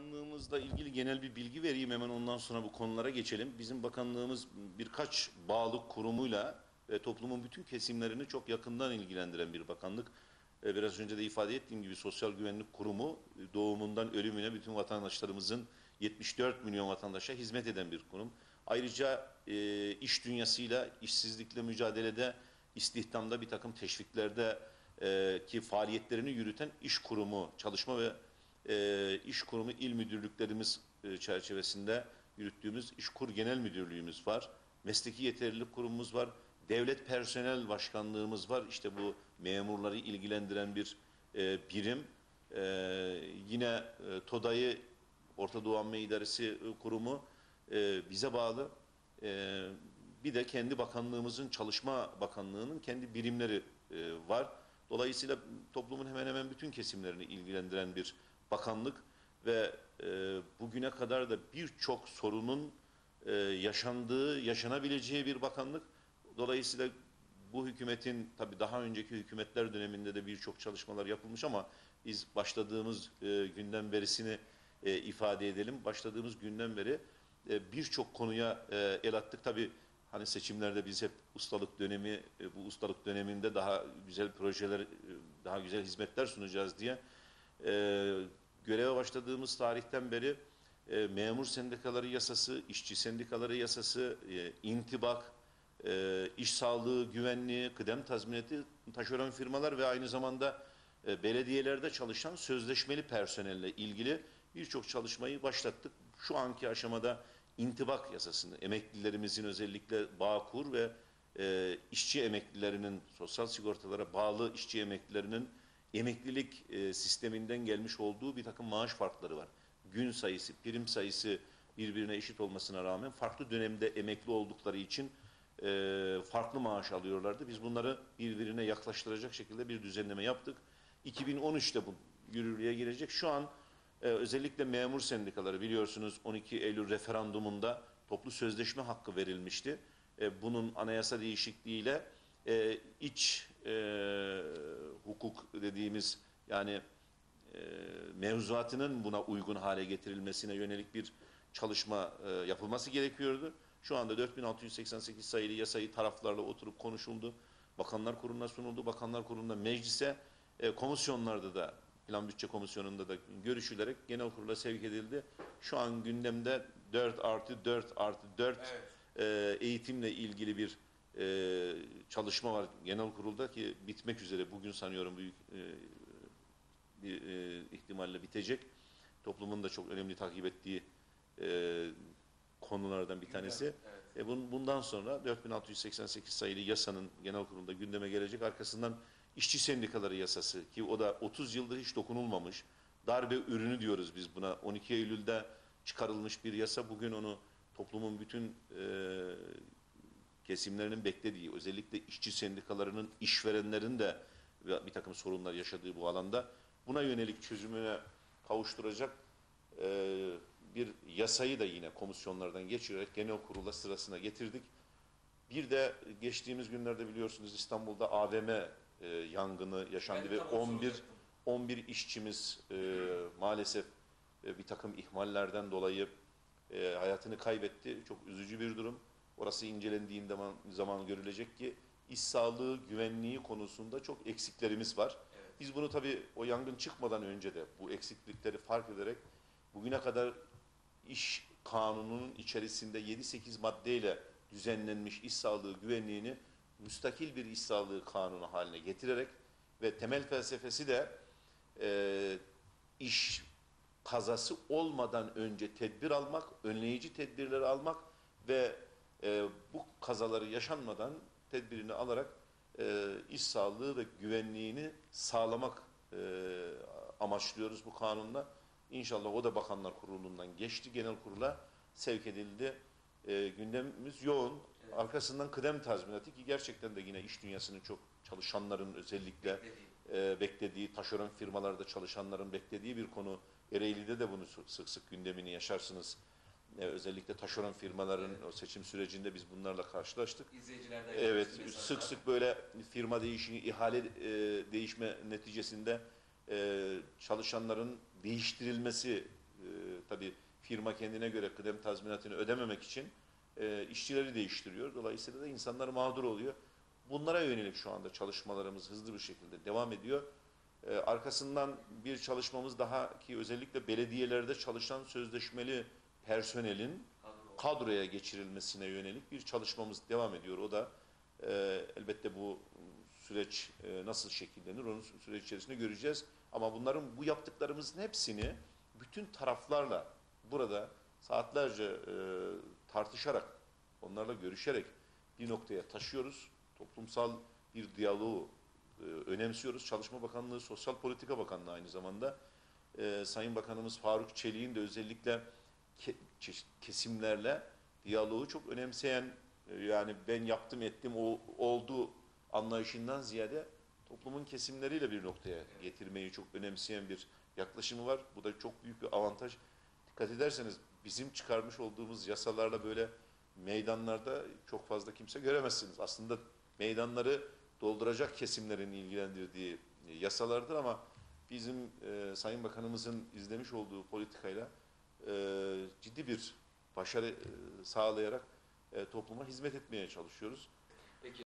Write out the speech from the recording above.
bakanlığımızla ilgili genel bir bilgi vereyim hemen ondan sonra bu konulara geçelim. Bizim bakanlığımız birkaç bağlı kurumuyla ve toplumun bütün kesimlerini çok yakından ilgilendiren bir bakanlık. E, Biraz önce de ifade ettiğim gibi Sosyal Güvenlik Kurumu e, doğumundan ölümüne bütün vatandaşlarımızın 74 milyon vatandaşa hizmet eden bir kurum. Ayrıca e, iş dünyasıyla işsizlikle mücadelede istihdamda bir takım teşviklerde e, ki faaliyetlerini yürüten iş kurumu çalışma ve e, iş kurumu il müdürlüklerimiz e, çerçevesinde yürüttüğümüz İşkur Genel Müdürlüğümüz var. Mesleki Yeterlilik Kurumumuz var. Devlet Personel Başkanlığımız var. İşte bu memurları ilgilendiren bir e, birim. E, yine e, TODA'yı Orta Doğu Amme İdaresi e, Kurumu e, bize bağlı. E, bir de kendi bakanlığımızın, Çalışma Bakanlığı'nın kendi birimleri e, var. Dolayısıyla toplumun hemen hemen bütün kesimlerini ilgilendiren bir bakanlık ve e, bugüne kadar da birçok sorunun e, yaşandığı, yaşanabileceği bir bakanlık. Dolayısıyla bu hükümetin tabii daha önceki hükümetler döneminde de birçok çalışmalar yapılmış ama biz başladığımız e, günden berisini e, ifade edelim. Başladığımız günden beri e, birçok konuya e, el attık. Tabii hani seçimlerde biz hep ustalık dönemi, e, bu ustalık döneminde daha güzel projeler, e, daha güzel hizmetler sunacağız diye e, göreve başladığımız tarihten beri e, memur sendikaları yasası, işçi sendikaları yasası, e, intibak, e, iş sağlığı, güvenliği, kıdem tazminatı, taşeron firmalar ve aynı zamanda e, belediyelerde çalışan sözleşmeli personelle ilgili birçok çalışmayı başlattık. Şu anki aşamada intibak yasasını, emeklilerimizin özellikle Bağkur ve e, işçi emeklilerinin, sosyal sigortalara bağlı işçi emeklilerinin emeklilik e, sisteminden gelmiş olduğu bir takım maaş farkları var. Gün sayısı, prim sayısı birbirine eşit olmasına rağmen farklı dönemde emekli oldukları için e, farklı maaş alıyorlardı. Biz bunları birbirine yaklaştıracak şekilde bir düzenleme yaptık. 2013'te bu yürürlüğe girecek. Şu an e, özellikle memur sendikaları biliyorsunuz 12 Eylül referandumunda toplu sözleşme hakkı verilmişti. E, bunun anayasa değişikliğiyle e, iç e, hukuk dediğimiz yani e, mevzuatının buna uygun hale getirilmesine yönelik bir çalışma e, yapılması gerekiyordu. Şu anda 4688 sayılı yasayı taraflarla oturup konuşuldu. Bakanlar Kurulu'na sunuldu. Bakanlar Kurulu'nda meclise, e, komisyonlarda da Plan Bütçe Komisyonu'nda da görüşülerek genel kurula sevk edildi. Şu an gündemde 4 artı 4 artı 4 Evet. e, eğitimle ilgili bir e, çalışma var genel kurulda ki bitmek üzere. Bugün sanıyorum büyük e, bir e, ihtimalle bitecek. Toplumun da çok önemli takip ettiği e, konulardan bir tanesi. Evet. E bun- bundan sonra 4688 sayılı yasanın genel kurulda gündeme gelecek. Arkasından işçi sendikaları yasası ki o da 30 yıldır hiç dokunulmamış. Darbe ürünü diyoruz biz buna. 12 Eylül'de çıkarılmış bir yasa. Bugün onu toplumun bütün e, kesimlerinin beklediği, özellikle işçi sendikalarının, işverenlerin de bir takım sorunlar yaşadığı bu alanda buna yönelik çözümüne kavuşturacak e, bir yasayı da yine komisyonlardan geçirerek genel kurula sırasına getirdik. Bir de geçtiğimiz günlerde biliyorsunuz İstanbul'da AVM e, yangını yaşandı Ben ve tam onu 11 soracaktım. 11 işçimiz e, maalesef e, bir takım ihmallerden dolayı e, hayatını kaybetti. Çok üzücü bir durum. Orası incelendiğinde zaman, zaman görülecek ki iş sağlığı güvenliği konusunda çok eksiklerimiz var. Evet. Biz bunu tabii o yangın çıkmadan önce de bu eksiklikleri fark ederek bugüne kadar iş kanununun içerisinde 7-8 maddeyle düzenlenmiş iş sağlığı güvenliğini müstakil bir iş sağlığı kanunu haline getirerek ve temel felsefesi de e, iş kazası olmadan önce tedbir almak, önleyici tedbirleri almak ve e, bu kazaları yaşanmadan tedbirini alarak e, iş sağlığı ve güvenliğini sağlamak e, amaçlıyoruz bu kanunla. İnşallah o da Bakanlar Kurulu'ndan geçti, genel kurula sevk edildi. E, gündemimiz yoğun. Evet. Arkasından kıdem tazminatı ki gerçekten de yine iş dünyasının çok çalışanların özellikle Beklediği. e, beklediği, taşeron firmalarda çalışanların beklediği bir konu. Ereğli'de de bunu sık sık, sık gündemini yaşarsınız. E, özellikle taşeron firmaların o seçim sürecinde biz bunlarla karşılaştık. İzleyicilerden Evet, sık sık böyle firma değişimi, ihale e, değişme neticesinde e, çalışanların değiştirilmesi e, Tabii firma kendine göre kıdem tazminatını ödememek için e, işçileri değiştiriyor. Dolayısıyla da insanlar mağdur oluyor. Bunlara yönelik şu anda çalışmalarımız hızlı bir şekilde devam ediyor. E, arkasından bir çalışmamız daha ki özellikle belediyelerde çalışan sözleşmeli personelin kadroya geçirilmesine yönelik bir çalışmamız devam ediyor. O da e, elbette bu süreç e, nasıl şekillenir onu sü- süreç içerisinde göreceğiz. Ama bunların bu yaptıklarımızın hepsini bütün taraflarla burada saatlerce e, tartışarak, onlarla görüşerek bir noktaya taşıyoruz. Toplumsal bir diyaloğu e, önemsiyoruz. Çalışma Bakanlığı, Sosyal Politika Bakanlığı aynı zamanda. E, Sayın Bakanımız Faruk Çelik'in de özellikle ke- kesimlerle diyaloğu çok önemseyen e, yani ben yaptım ettim o oldu anlayışından ziyade toplumun kesimleriyle bir noktaya getirmeyi çok önemseyen bir yaklaşımı var. Bu da çok büyük bir avantaj. Dikkat ederseniz bizim çıkarmış olduğumuz yasalarla böyle meydanlarda çok fazla kimse göremezsiniz. Aslında meydanları dolduracak kesimlerin ilgilendirdiği e, yasalardır ama bizim e, Sayın Bakanımızın izlemiş olduğu politikayla e, ciddi bir başarı e, sağlayarak e, topluma hizmet etmeye çalışıyoruz.